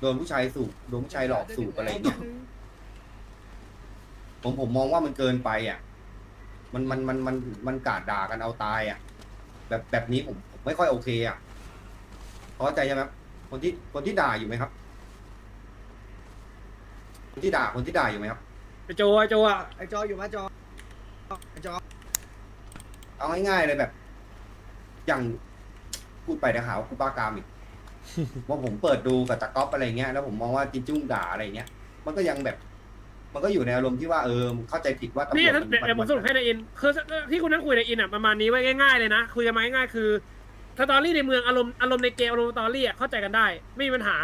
โดนผู้ชายสูบโดนผู้ชายหลอกสูบอะไรเงี้ยผมผมมองว่ามันเกินไปอะ มันมันมันมันมันกาดด่ากันเอาตายอะ แบบแบบนี้ผมผมไม่ค่อยโอเคอะเข้าใจใช่ไหมครับคนที่คนที่ด่าอยู่ไหมครับ คนที่ด่าคนที่ด่าอยู่ไหมครับ ไอโจไอโจอะไอจออยู่ไหมจอไอจอเอาง่ายๆเลยแบบ อย่างพูดไปนะหาว่ากูบ้ากามอีก ว่าผมเปิดดูกับตะก๊อปอะไรเงี้ยแล้วผมมองว่าจินจุ้งด่าอะไรเงี้ย มันก็ยังแบบ มันก็อยู่ในอารมณ์ที่ว่าเออเข้าใจผิดว่าตำรนี่วจถ้าเดี๋ยวเดี๋ยวผมสรุปให้ในอินคือที่คุณนั่งคุยในอินอะประมาณนี้ไว้ง่ายๆเลยนะคุยกันมาง่ายๆคือสตอรี่ในเมืองอารมณ์อารมณ์ในเกมอารมณ์สตอรี่อะเข้าใจกันได้ ไม่มีปัญหา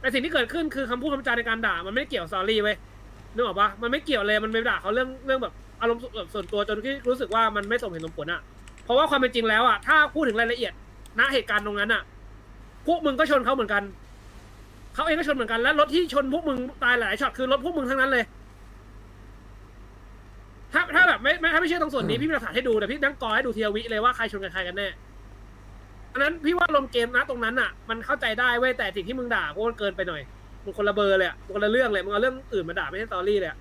แต่สิ่งที่เกิดขึ้นคือคำพูดคำจาในการด่ามันไม่ได้เกี่ยวกับสตอรี่เว้ยนึกออกปะมันไม่เกี่ยวเลยมันไปด่าเขาเรื่องเรื่องแบบอารมณ์แบบส่วนตัวจนที่รู้สึกว่ามันไม่สมเหตุสมผลอะเพราะว่าความเป็นจริงแล้วอะถ้าพูดถึงรายละเอียดณเหตุการณ์ตรงนั้นอะ พวกมึงก็ชนเขาเหมือนกัน เขาเองก็ชนเหมือนกัน และรถที่ชนพวกมึงตายหลายช็อตคือรถพวกมึงทั้งนั้นเลย ถ้าถ้าแบบไม่ไม่ถ้าไม่เชื่อตรงส่วนนี้พี่มีหลักฐานให้ดูแต่พี่นั่งกอให้ดูทีละวิเลยว่าใครชนกับใครกันแน่อันนั้นพี่ว่าลมเกมนะตรงนั้นอะ มันเข้าใจได้เว้ยแต่สิ่งที่มึงด่าก็มันเกินไปหน่อยมึงคนละเบอร์เลยอะมึงคนละเรื่องเลยมึงเอาเรื่องอื่นมาด่าไม่ใช่สตอรี่เลยอะ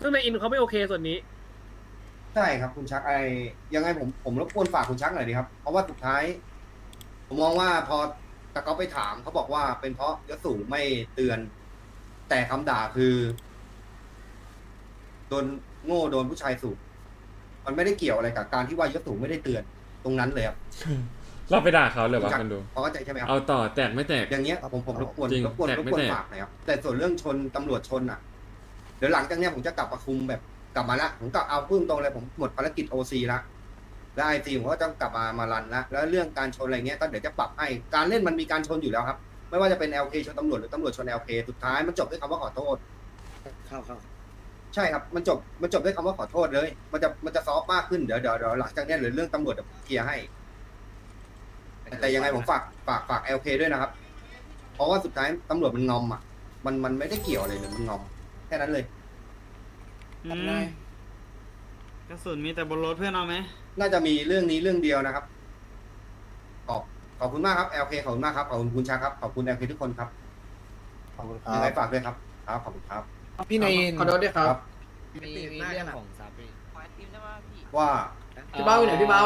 ซึ่งในอินเขาไม่โอเคส่วนนี้ ใช่ครับคุณชักไอยังไงผมผมรบกวนฝากคุณชักหน่อยดีครับ เพราะว่าสุดท้าย ผมมองว่าพอ ตะก๊อปไปถามเขาบอกว่าเป็นเพราะยศสูงไม่เตือน แต่คำด่าคือโดนโง่โดนผู้ชายสูบมันไม่ได้เกี่ยวอะไรกับการที่ว่ายศสูงไม่ได้เตือน ตรงนั้นเลยครับเราไปด่าเขาเลยวะคนดู พอเข้าใจใช่ไหมครับ เอาต่อแตกไม่แตก อย่างเงี้ยผมผมรบกวนจริงรบกวนแตกรบไม่กวนแตก ฝากหน่อยครับแต่ส่วนเรื่องชนตำรวจชนอะ เดี๋ยวหลังจากเนี้ยผมจะกลับมาคุมแบบกลับมาละผมก็เอาพุ่งตรงเลยผมหมดภารกิจโอซีละ แล้วไอซีผมก็ต้องกลับมามารันละแล้วเรื่องการชนอะไรเงี้ยก็เดี๋ยวจะปรับให้การเล่นมันมีการชนอยู่แล้วครับ ไม่ว่าจะเป็น LK ชนตำรวจหรือตำรวจชน LK สุดท้ายมันจบด้วยคำว่าขอโทษ เข้าเข้าใช่ครับมันจบมันจบด้วยคำว่าขอโทษเลย มันจะมันจะซอฟต์มากขึ้นเดี๋ยวเดี๋ยวเดี๋ยวหลังจากเนี้ยเหรือเรื่องตำรวจเดี๋ยวผมเคลียร์ให้ แต่ยังไงผมฝากฝากฝาก LK ด้วยนะครับ เพราะว่าสุดท้ายตำรวจมันงอมอะ มันมันไม่ได้เกี่ยวอะไรเลยมันงอม แค่นั้นเลย อืมกระสุนมีแต่บนรถเพื่อนเอาไหม น่าจะมีเรื่องนี้เรื่องเดียวนะครับ ขอบขอบคุณมากครับ LK ขอบคุณมากครับขอบคุณคุณชาครับขอบคุณ LK ทุกคนครับขอบคุณคยังไงรับฝากด้วยครับครับขอบคุณครับ พี่ในขอโทษด้วยครับ มีมีเรื่องของว่าพี่เบ้าอยู่ไหนพี่เบ้า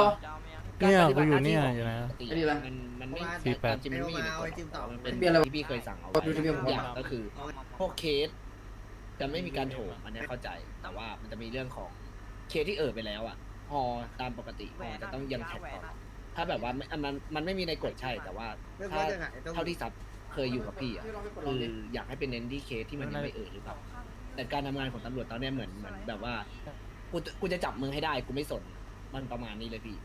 เนี่ยกูอยู่เนี่ยอยู่นะไม่ดีละมันมันไม่สี่แปดจริงมันไม่อยู่ในกฎไอจิมต่อมันเป็นเปลี่ยนอะไรที่พี่เคยสั่งเอาดูที่พี่ผมไว้อย่างบอกก็คือ พวกเคสจะไม่มีการโถมอันเนี้ยเข้าใจ แต่ว่ามันจะมีเรื่องของเคสที่เอ่อไปแล้วอะ ฮอตามปกติฮอจะต้องยังแท็กต่อถ้าแบบว่าไม่อันมันมันไม่มีในกฎใช่แต่ว่าไม่ถ้าว่าจะไหนต้องเท่าที่ซับเคยอยู่กับพี่อะคืออยากให้เป็นเน้นที่เคสที่มันยังไม่เอ่อหรือเปล่าแต่การทำงานของตำรวจตอนเนี้ยเหมือนเหมือนแบบว่ากูจะกูจะจับมึงให้ได้กูไม่สนมันประมาณนี้เลยพี่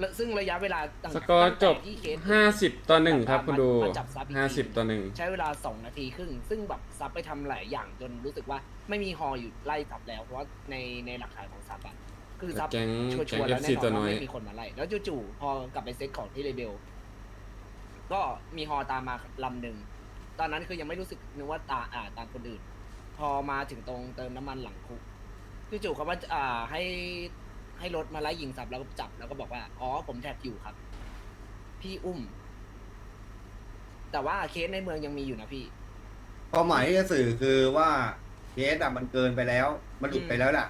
แล้วซึ่งระยะเวลาตั้งสกอร์จบตั้งแต่ที่เคสห้าสิบต่อหนึ่งครับคุณดูมาจับซับอีกทีห้าสิบต่อหนึ่งใช้เวลาสองนาทีครึ่ง ซึ่งแบบซับไปทำหลายอย่างจนรู้สึกว่าไม่มีฮออยู่ไล่ซับแล้ว เพราะว่าในในหลักฐานของซับอะ คือซับแก๊งชัวแก๊งร์ๆแล้ว FC แน่นตัอวนน้ว่าอย ไม่มีคนมาไล่แล้วจู่ๆพอกลับไปเซ็ตของที่เลเบลก็มีฮอตามมาลำหนึ่งตอนนั้นคือยังไม่รู้สึกนึกว่าตาอ่าตามคนอื่น พอมาถึงตรงเติมน้ำมันหลังคุกจู่ๆเขาว่าอ่าให้ให้รถมาไล่ยิงซับแล้วก็จับแล้วก็บอกว่าอ๋อผมแท็กอยู่ครับ พี่อุ้ม แต่ว่าเคสในเมืองยังมีอยู่นะพี่ ความหมายที่จะสื่อคือว่าเคสอะมันเกินไปแล้ว มันหลุดไปแล้วแหละ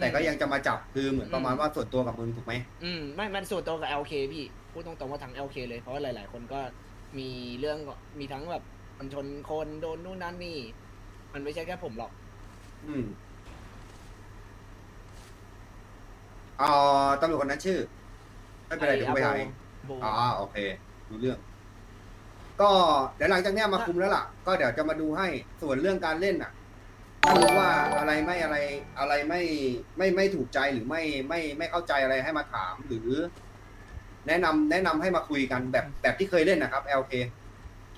แต่ก็ยังจะมาจับคือเหมือนประมาณว่าส่วนตัวกับมึงถูกไหมอืมไม่มันส่วนตัวกับ LK พี่ พูดตรงๆว่าทั้ง LK เลยเพราะว่าหลาย ๆ คนก็มีเรื่องก็มีทั้งแบบมันชนคนโดนนู่นนั่นนี่ มันไม่ใช่แค่ผมหรอก อืมเอ่อตำรวจคนนั้นชื่อ ไม่เป็นไรเดี๋ยวกูไปหาเองโบอ๋อโอเครู้เรื่อง ก็เดี๋ยวหลังจากเนี้ยมาคุมแล้วล่ะ ก็เดี๋ยวจะมาดูให้ส่วนเรื่องการเล่นอะ ถ้ารู้ว่าอะไรไม่อะไรอะไรไม่ไม่ไม่ถูกใจหรือไม่ไม่ไม่เข้าใจอะไรให้มาถามหรือ แนะนำแนะนำให้มาคุยกันแบบแบบที่เคยเล่นนะครับ LK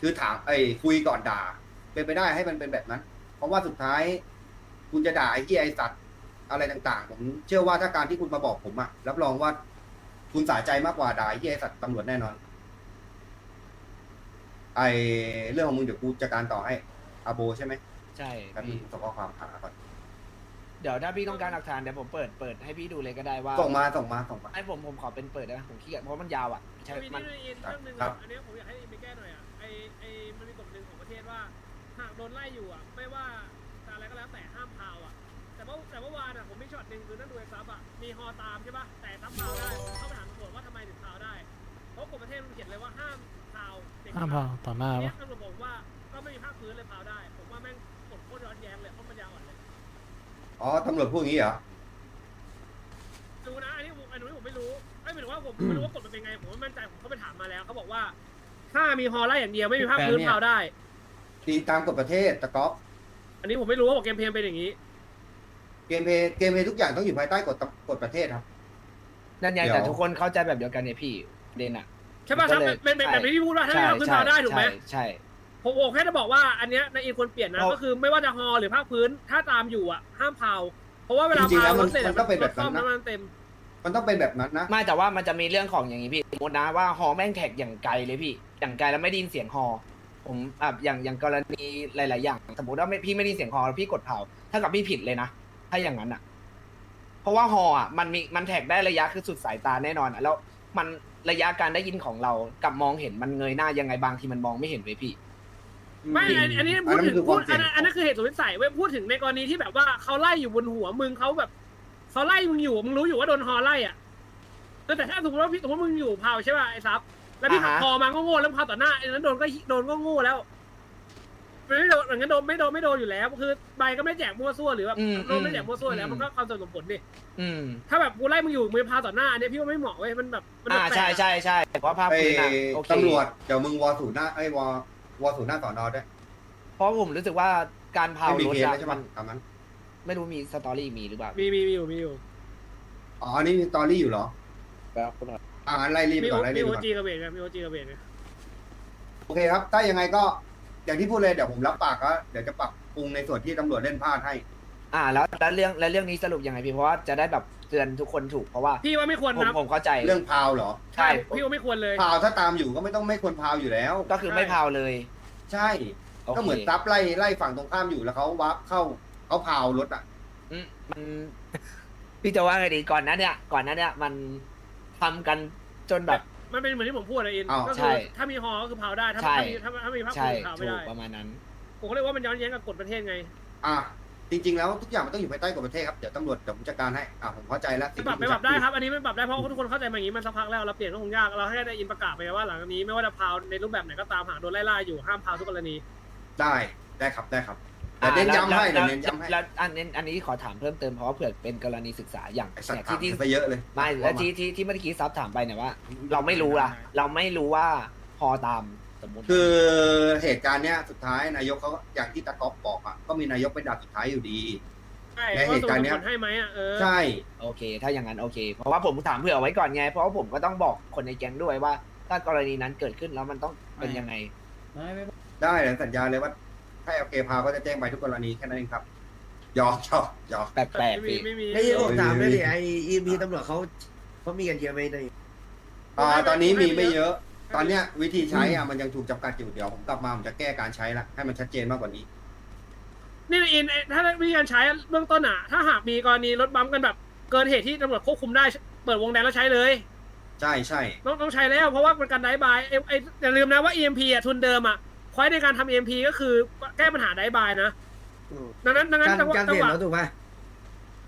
คือถามไอ้ยคุยก่อนด่า เป็นไปได้ให้มันเป็นแบบนั้น เพราะว่าสุดท้าย คุณจะด่าไอ้ที่ไอ้สัตว์อะไรต่างๆ ผมเชื่อว่าถ้าการที่คุณมาบอกผมอะรับรองว่า คุณสาใจมากกว่าด่าไอ้ที่ไอ้สัตว์ตำรวจแน่นอน ไอเรื่องของมึงเดี๋ยวกูจัดการต่อให้อาโบใช่ไหม ใช่แป๊บนึพี่งส่งข้อความหาก่อนเดี๋ยวถ้าพี่ต้องการหลักฐานเดี๋ยวผมเปิดเปิดให้พี่ดูเลยก็ได้ว่าส่งมาส่งมาส่งมา ไอ้ผมผมขอเป็นเปิดได้ไหมผมขี้เกียจเพราะมันยาวอะใช่มีมันนี่ในอินเรื่องหนึ่งครัอะบ อันเนี้ยผมอยากให้อินไปแก้หน่อยอะไอไอมันมีกฎหนึ่งของประเทศว่านไล่อยู่อะไม่ว่าจะอะไรก็แล้วแต่ห้ามพาวอะ แต่ว่าแต่ว่าวานอะผมมีช็อตหนึ่งคือนั่นดูไอ้ซับอะมีฮอตามใช่ปะแต่ซับพาวได้ผมเข้าไปถามตำรวจว่าทำไมถึงพาวได้เพราะกฎประเทศมันเขียนเลยว่าห้ามพาวเด็กห้ามเผาต่อหน้าเนี่ปะยตำรวจบอกว่าก็ไม่มีภาคพื้นเลยพาวได้ แย้งเลยเพราะมันยาวอ่อนเลยอ๋อตำรวจพูดอย่างนี้เหรอ ดูนะอันนี้ผมอันนี้ผมไม่รู้ไม่หมายถึงว่าผมไม่รู้ว่ากฎมันเป็นไงผมไม่มั่นใจผมเขาไปถามมาแล้วเขาบอกว่า ถ้ามีฮอไล่อย่างเดียวไม่มีภาคพื้นพาวได้ ตีตามกฎประเทศตะก๊อฟอันนี้ผมไม่รู้ว่าบอกเกมเพลย์เป็นอย่างนี้ เกมเพลย์เกมเพลย์ทุกอย่างต้องอยู่ภายใต้กฎตะกฎประเทศครับ นั่นไงเดี๋ยว แต่ทุกคนเข้าใจแบบเดียวกันเนี่ยพี่เดนอะใช่ป่ะก็ครับเลยเป็นเป็นใช่แบบที่พี่พูดว่าถ้ามีภาคพื้นพาวได้ถูกไหมใช่ใช่ ผมผมแค่จะบอกว่าอันเนี้ยในอินควรเปลี่ยนนะเอา ก็คือไม่ว่าจะฮอหรือภาคพื้นถ้าตามอยู่อะห้ามพาว เพราะว่าเวลาจริงๆพาวแล้วมันรถเสร็จมันต้องเป็นแบบนั้นนะรถซ่อมน้ำมันเต็ม มันต้องเป็นแบบนั้นนะ ไม่แต่ว่ามันจะมีเรื่องของอย่างนี้พี่สมมตินะว่าฮอแม่งแท็กอย่างไกลเลยพี่อย่างไกลแล้วไม่ได้ยินเสียงฮอผมอะอย่างอย่างกรณีหลาย ๆ อย่าง สมมติว่าไม่พี่ไม่ได้ยินเสียงฮอแล้วพี่กดเผาถ้ากับพี่ผิดเลยนะ ถ้าอย่างนั้นอะ เพราะว่าฮออะมันมีมันแท็กได้ระยะคือสุดสายตาแน่นอนอะแล้วมันระยะการได้ยินของเรากับมองเห็นมันเงยหน้ายังไงบางทีมันมองไม่เห็นเว้ยพี่ ไม่อันอันนี้พูดอันนั้นถึงคือคพูวาดมเสี่อัยนงนั้นอันนั้นคือเหตุสุดวิสัยเว้ยพูดถึงในกรณีที่แบบว่าเขาไล่อยู่บนหัวมึงเขาแบบเขาไล่มึงอยู่มึงรู้อยู่ว่าโดนฮอไล่อะเออแต่ถ้าสมมติว่าพี่สมมติมึงอยู่พาวใช่ป่ะไอ้ซับแล้วพี่ขับอ่าฮะคอมาก็โง่แล้วพาวต่อหน้าไอ้นั้นโดนก็โดนก็โง่แล้วมันไม่โดนอย่างนั้นโดนไม่โดนไม่โดนอยู่แล้ว คือใบก็ไม่แจกมั่วซั่วหรือแบบอืมโดนไม่แจกมั่วซั่วอยู่แล้วอืมมันก็ความสมผลดิอืมถ้าแบบกูไล่มึงอยู่มึงพาวต่อหน้าอันเนี้ยพี่ว่าไม่เหมาะเว้ยมันแบบมันอ่าแปลกๆใช่ใช่ใช่แต่ว่าภาพไอ้พื้นอะโอเคตำรวจเดี๋ยวมึงวอศูนย์หน้าไอ้ยวอ วอศูนย์หน้าสอนอด้วยเพราะผมรู้สึกว่าการเผาไม่มีรถเคสอะแล้วใช่ไหมมันตามนั้นไม่รู้มีสตอรี่มีหรือเปล่ามีมีมีอยู่มีอยู่อ๋ออันนี้มีสตอรี่อยู่เหรอครับคุณหน่อยอ่างั้นไล่รีบไปมีก่โออนไล่รีมีบไปโอก่อน จีกับเบรกนะมีโอจีกับเบรกนะโอเคครับ ถ้ายังไงก็อย่างที่พูดเลยเดี๋ยวผมรับปากก็เดี๋ยวจะปรับปรุงในส่วนที่ตำรวจเล่นพลาดให้ อ่าแล้วแล้วเรื่องแล้วเรื่องนี้สรุปยังไงพี่เพราะว่าจะได้แบบ เตือนทุกคนถูกเพราะว่าพี่ว่าไม่ควรผมนะผมเข้าใจเรื่องพาวเหรอใช่พี่ว่าไม่ควรเลย พาวถ้าตามอยู่ก็ไม่ต้องไม่ควรพาวอยู่แล้ว ก็คือไม่เผาเลยใช่โอเคก็เหมือนซับไล่ไล่ฝั่งตรงข้ามอยู่แล้วเขาวับเข้าเขาพาวรถอะ อืมมัน พี่จะว่าไงดีก่อนหนั้นเนี่ย ก่อนหนั้นเนี่ยมันทำกันจนแบบ มันเป็นเหมือนที่ผมพูดนะอินอ้าวก็ใช่คือถ้ามีฮอก็คือเผาได้ถ้าใช่ถ้ามีถ้าถ้ามีภาคใช่พื้นเผาถูไม่กได้ประมาณนั้น ผมก็เลยว่ามันย้อนแย้งกับกฎประเทศไง อะ จริง ๆ แล้วทุกอย่างมันต้องอยู่ภายใต้กฎประเทศครับ เดี๋ยวตำรวจเดี๋ยวผมจัดการให้อะผมเข้าใจแล้วไม่ปรับไม่ปรับได้ครับอันนี้ไม่ปรับได้เพราะทุกคนเข้าใจมาอย่างนี้มันสักพักแล้วเราเปลี่ยนก็คงยากเราให้ได้อินประกาศไปว่าหลังจากนี้ไม่ว่าจะพาวในรูปแบบไหนก็ตามหากโดนไล่ล่าอยู่ห้ามพาวทุกกรณีได้ได้ครับได้ครับแต่เน้นย้ำให้แล้เดี๋ยววเน้นย้ำให้แล้วอันนี้อันนี้ขอถามเพิ่มเติมเพราะว่าเผื่อเป็นกรณีศึกษาอย่างไอ้สัตเนี่ยว์ถามที่ที่ไปเยอะเลยไม่แล้วที่ที่ที่เมื่อกี้ซับถามไปเนี่ยว่า เราไม่รู้ล่ะ เราไม่รู้ว่าพอตาม สมมติคือเหตุการณ์เนี้ยสุดท้ายนายกเขาอย่างที่ตะก๊อฟบอกอะก็มีนายกเป็นดาบสุดท้ายอยู่ดี ใช่ในว่าเหตุการณ์เนี้ยส่งผลให้ไหมอะเออใช่ โอเค ถ้าอย่างนั้นโอเค เพราะว่าผมถามเผื่อไว้ก่อนไง เพราะว่าผมก็ต้องบอกคนในแก๊งด้วยว่า ถ้ากรณีนั้นเกิดขึ้นแล้วมันต้องเป็นยังไงได้เลยสัญญาเลยว่า ถ้าโอเคพาก็จะแจ้งไปทุกกรณีแค่นั้นเองครับหยอกชอบหยอก แปลกไม่ๆมีพี่ไม่มี ไม่ใช่ผมถามเลยดิไม่มีไออีพีตำรวจเขาเขามีกันเยอะไหมใน อ่าตอนนี้มีไม่เยอะ ตอนเนี้ยวิธีใช้อะมันยังถูกจำกัดอยู่เดี๋ยวผมกลับมาผมจะแก้การใช้ละให้มันชัดเจนมากกว่านี้นี่นะอินไอ้ถ้าวิธีการใช้เบื้องต้นอะ ถ้าหากมีกรณีรถบัมป์กันแบบ เกินเหตุที่ตำรวจควบคุมได้เปิดวงแดงแล้วใช้เลย ใช่ใช่ต้องต้องใช้แล้วเพราะว่าเป็นการไดบายไอ้ไอ้อย่าลืมนะว่า EMP อะทุนเดิมอะคอยในการทำ EMP ก็คือแก้ปัญหาไดบายนะดังนั้นดังนั้นการจังหวะการจัเปงลี่ยหวะนแล้วถูกไหม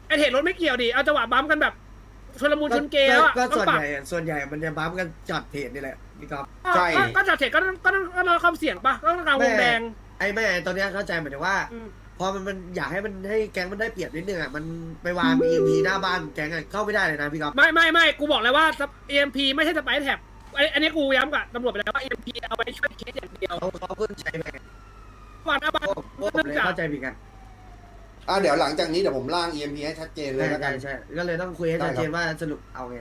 ไอ้เหตุรถไม่เกี่ยวดิเอาจังหวะบัมป์กันแบบ ชนละมุนชนเกย์แล้วอะก็ต้อส่วงนปรับใหญ่ส่วนใหญ่มันจะบัมกันจัดเทรดนี่แหละพี่ก๊อฟก็ก็จัดเสร็จก็ต้องก็ต้องก็ต้องความเสี่ยงปะก็ต้องการวงแดงไอ้แม่ตอนเนี้ยเข้าใจหมายถึงว่า อืมพอมันมันอยากให้มันให้แก๊งมันได้เปรียบนิดนึงอะมันไปวางมีอีพีหน้าบ้านแก๊งอะเข้าไม่ได้เลยนะพี่ก๊อฟไม่ไม่ไม่กูบอกเลยว่า EMP ไม่ใช่สไปร์แท็บไอ้อันนี้กูย้ำกับตำรวจไปแล้วว่า EMP เอาไว้ช่วยเคสอย่างเดียวเขาเขาเพิ่งใช้ไปวางหน้าบ้านพวกผมเลยเข้าใจผิดกัน อ่าเดี๋ยวหลังจากนี้เดี๋ยวผมร่าง EMP ให้ชัดเจนเลยใช่แล้วกัใช่น ใช่ก็เลยต้องคุยให้ชัดเจนว่าสรุปเอาไง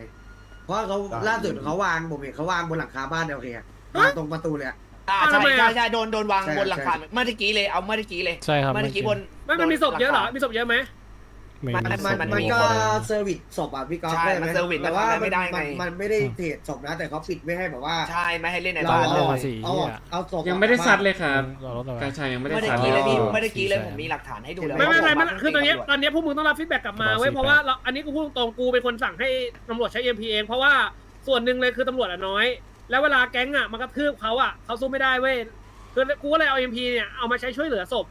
เพราะเขาได้ ล่าสุดเขาวางผมเห็นเขาวางบนหลังคาบ้านโอเคอะวางตรงประตูเลยอะ อ่าอะใช่ทำไมอะใช่ใช่โดนโดนวางใช่บนหลังคาใช่ เมื่อกี้เลยเอาเมื่อกี้เลยใช่ครับเมื่อกี้บนไม่มันมีศพเยอะเหรอมีศพเยอะไหม ไม่มันมีมันศพมันมันมีก็คนเซอร์วิสศพอะพี่ก๊อฟใช่ได้ไหมันเซอร์วิสแต่ว่ามันทำอะไรไม่ได้มันไงมันไม่ได้เทรดศพนะ แต่เขาปิดไม่ให้แบบว่าใช่ไม่ให้เล่นในเราบ้านเอาเลออกยสิเอาออกเอาศพยังไม่ได้ซัดเลยครับเอารถเอาไว้กาชัยยังไม่ได้เมื่อซัดกี้เลยพี่อ๋อเมื่อกี้เลยสี่แสนผมมีหลักฐานให้ดูเลยไม่ไม่ไม่ว่ามันผคือตอนเนี้ยตำรวจตอนเนี้ยพวกมึงต้องรับฟีดแบ็กกลับมาเว้ยบอกสิเพราะว่าเราอันนี้กูพูดตรงๆกูเป็นคนสั่งให้ตำรวจใช้ EMP เองเพราะว่าส่วนหนึ่งเลยคือตำรวจอะน้อย แล้วเวลาแก๊งอะมันกระทืบเขาอะเขาสู้ไม่ได้เว้ยคือกูก็เลยเอา MP เนี่ยเอามาใช้ช่วยเหลือศพ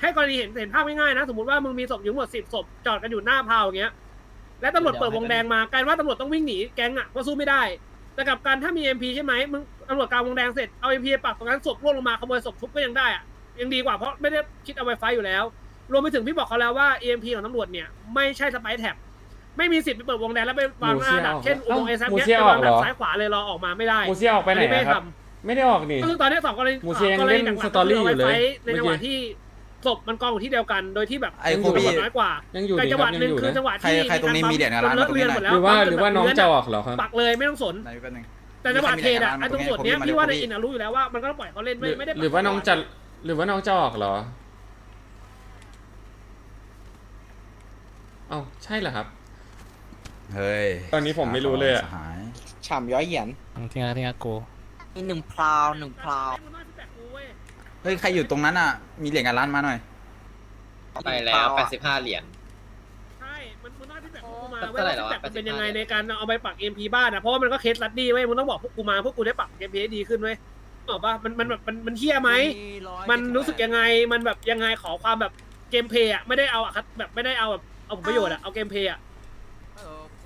ให้กรณีเห็นเห็นภาพง่ายๆนะ สมมติว่ามึงมีศพอยู่ทั้งหมดสิบศพจอดกันอยู่หน้าพาวอย่างเงี้ย และตำรวจเปิดวงแดงมากลายว่าตำรวจต้องวิ่งหนีแก๊งอะเพราะสู้ไม่ได้ แต่กลับการถ้ามี MP ใช่ไหมมึงตำรวจกลางวงแดงเสร็จเอา MP ไปปักตรงนั้นศพร่วงลงมาขโมยศพทุบก็ยังได้อะยังดีกว่าเพราะไม่ได้คิดเอาไว้ไฟอยู่แล้ว รวมไปถึงพี่บอกเขาแล้วว่า EMP ของตำรวจเนี่ยไม่ใช่สไปร์แท็บไม่มีสิทธิ์ไปเปิดวงแดงแล้วไปวางหน้าดักเช่นอุโมงค์เอซับมูเนี้ยเซียไปออวากงเหรดักอซ้ายขวาเลยรอออกมาไม่ได้มูเซียออกไปไหนอัไม่อะได้ครับทไม่ได้ออกนี่ำก็คือตอนนี้สองกรณีมูเซียยังกรเล่ณีนหลักๆสตอรี่อยู่เลยก็คืาไว้ในจังหวะเมื่อกี้ที่ ศพมันกองอยู่ที่เดียวกัน โดยที่แบบไอ้โคบี้ จำนวนน้อยกว่ายังอยู่แต่ดีจังคหรัวะบยังหนึ่งอยู่คือจังนะหวะใครที่ใครตรงนี้มีเหรียญการ้านปั๊มาตรงนี้เลือดหน่อยหมดแล้วหรือว่าหรือว่าน้องจะออกเหรอครับ ปักเลยไม่ต้องสน ไหนแป๊บนึง แต่จังหวะเทรดอะมีไอ้ใครตรงส่วนมีเนี้ยใครมีพี่ว่าในใครมีอินอะรู้อยู่แล้วว่ามันก็ต้องปล่อยเขาเล่นหไม่รือไม่ได้หรือว่าน้องจะหรือว่าน้องจะออกเหรอ เอ้าใช่เหรอครับ เฮ้ยตอนนี้ผมไม่รู้เลยอะ สหาย ฉ่ำย้อยเหยียน ทิ้งอะทิ้งอะโกมีหนึ่งพราวหนึ่งพราว เฮ้ยใครอยู่ตรงนั้นอะ มีเหรียญกันล้านมาหน่อย ไปแล้ว 85 เหรียญ ใช่ มันมันต้องที่แบบพวกกูมาเท่าเว้ยไหร่ว่าแล้วที่อะแบบมันเป็นยังไง85ในการเอาไปปัก MP บ้านอะเพราะว่ามันก็เคสลัดดี้เว้ยมึงต้องบอกพวกกูมา พวกกูได้ปัก MP ให้ดีขึ้นเว้ยบอกป่ะมันมันแบบมันมันเที่ยไหม มันรู้สึกยังไง มันแบบยังไงขอความแบบเกมเพลย์อะไม่ได้เอาอะครับแบบไม่ได้เอาแบบเอาผลประโยชน์อะเอาเกมเพลย์อะ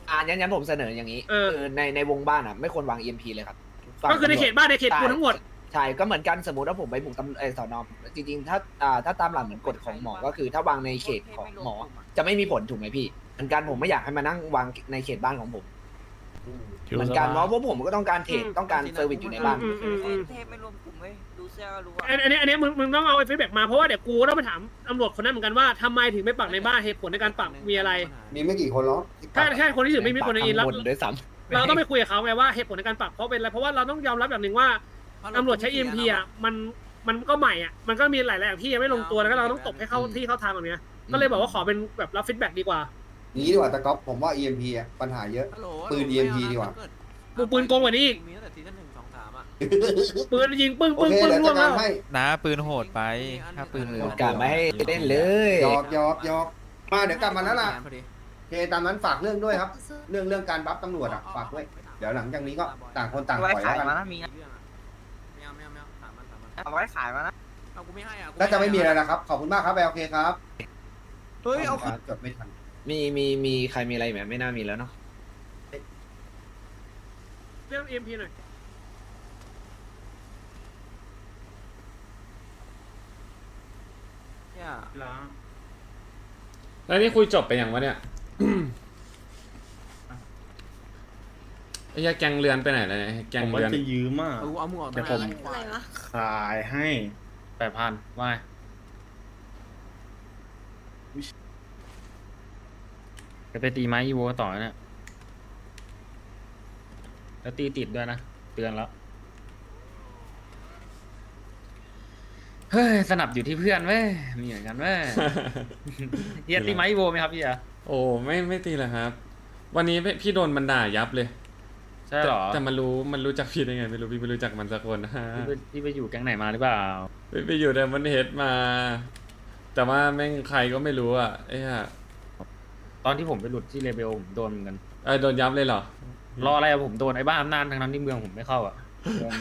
อ่างั้นงั้นผมเสนออย่างนี้เออ คือในในวงบ้านอะไม่ควรวาง EMP เลยครับฟังก็คือในเขตบ้านในเขตกูทั้งหมด ใช่ก็เหมือนกันสมมติว่าผมไปบุกตำเออสอนอจริงๆ ถ้าอ่าถ้าตามหลักเหมือนกฎของหมอก็คือ ถ้าวางในเขตของหมอ จะไม่มีผลถูกไหมพี่เหมือนกันผมไม่อยากให้มานั่งวางในเขตบ้านของผม เหมือนกันเพราะพวกผมก็ต้องการเทรดอืมต้องการเซอร์วิสอยู่ในบ้าน อืมอืมอืม เทพไม่รวมกลุ่มเว้ยดูเสื้อก็รู้ว่าอันอันนี้อันนี้มึงมึงต้องเอาไอ้ฟีดแบ็กมาเพราะว่าเดี๋ยวกูต้องไปถามตำรวจคนนั้นเหมือนกันว่าทำไมถึงไม่ปักในบ้านเหตุผลในการปักมีอะไรมีไม่กี่คนหรอกที่ถ้าปักแค่คนที่ถือไม่มีคนในอินแล้วปากข้างบด้วยซ้เราต้องไปคุยกับเขาไงว่าเหตุผลในการปักเพราะเป็นอะไรเพราะว่าเราต้องยอมรับอย่างหนึ่งว่า ตำรวจใช้ EMP อะมันมันก็ใหม่อะมันก็มีหลายๆอย่างที่ยังไม่ลงตัวแล้วก็เราต้องตบให้เข้าที่เข้าทางแบบเนี้ยำก็เลยบอกว่าขอเป็นแบบรับฟีดแบ็กดีกว่าอย่างนี้ดีกว่าตะก๊อฟผมว่า EMP อะปัญหาเยอะ ปืน EMP ดีกว่าปืนปืนโกงกว่านี้อีกมีตั้งแต่ซีซั่นหนึ่งสองสามอะปืนยิงปึ้งโอปึ้งเคปึ้งเดี๋ยวล่วจังดแล้กาวรให้นะปืนโหดไปถ้าปืนเรือโอกาสไม่ให้เล่นเลยหยอกหยอกหยอกมาเดี๋ยวกลับมาแล้วล่ะโอเคตามนั้นฝากเรื่องด้วยครับ เรื่องเรื่องการบัฟตำรวจอะฝากด้วยเดี๋ยวหลังจากนี้ก็ต่างคนต่างปไว้ล่อยขาแล้วกัน เอาไว้ขายมานะเอากูไม่ให้อะกูน่าจะไม่มีอะไรแล้วครับ ขอบคุณมากครับแอลเคครับเฮ้ยเอาขบคุณครับจดไม่ทันมีมีมีใครมีอะไรไหมไม่น่ามีแล้วเนาะเรื่อง EMP หน่อยเนี่ยแล้วนี่คุยจบไปอย่างวะเนี่ย ไอ้ยาแกงเรือนไปไหนแล้วเนี่ยแกงผมว่าเรือนจะยืมอะ เอากูเอามึงออกเดี๋ยวผมอะไรวะ ขายให้แปดพันว่าไงจะไปตีไม้อีโวต่อเนี่ยแล้วตีติดด้วยนะ เตือนแล้ว เฮ้ย สนับอยู่ที่เพื่อนเว้ย มีเหมือนกันเว้ยเฮียตีไม้อีโวไหมครับพี่อะโอ้ไม่ไม่ตีเลยครับ วันนี้พี่โดนมันด่ายับเลย ใช่เหรอแต่แต่มันรู้มันรู้จักพี่ได้ไง ไม่รู้พี่ไม่รู้จักมันสักคนนะฮะพี่ไปพี่ไปอยู่แก๊งไหนมาหรือเปล่าไปไปอยู่แต่มันเฮดมา แต่ว่าแม่งใครก็ไม่รู้อะไอ้ห่าตอนที่ผมไปหลุดที่เลเบลผมโดนเหมือนกันเอยโดนยับเลยเหรอรออะไรอะผมโดนไอ้บ้าอำนาจทั้งนั้นที่เมืองผมไม่เข้าอะงง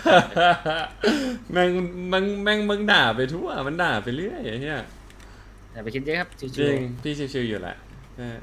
แม่งแม่งแม่งมึงด่าไปทั่วมันด่าไปเรื่อยไอ้เหี้ยอย่าไปคิดเยอะครับชิจริวงพี่ชิวๆอยู่แหละเออ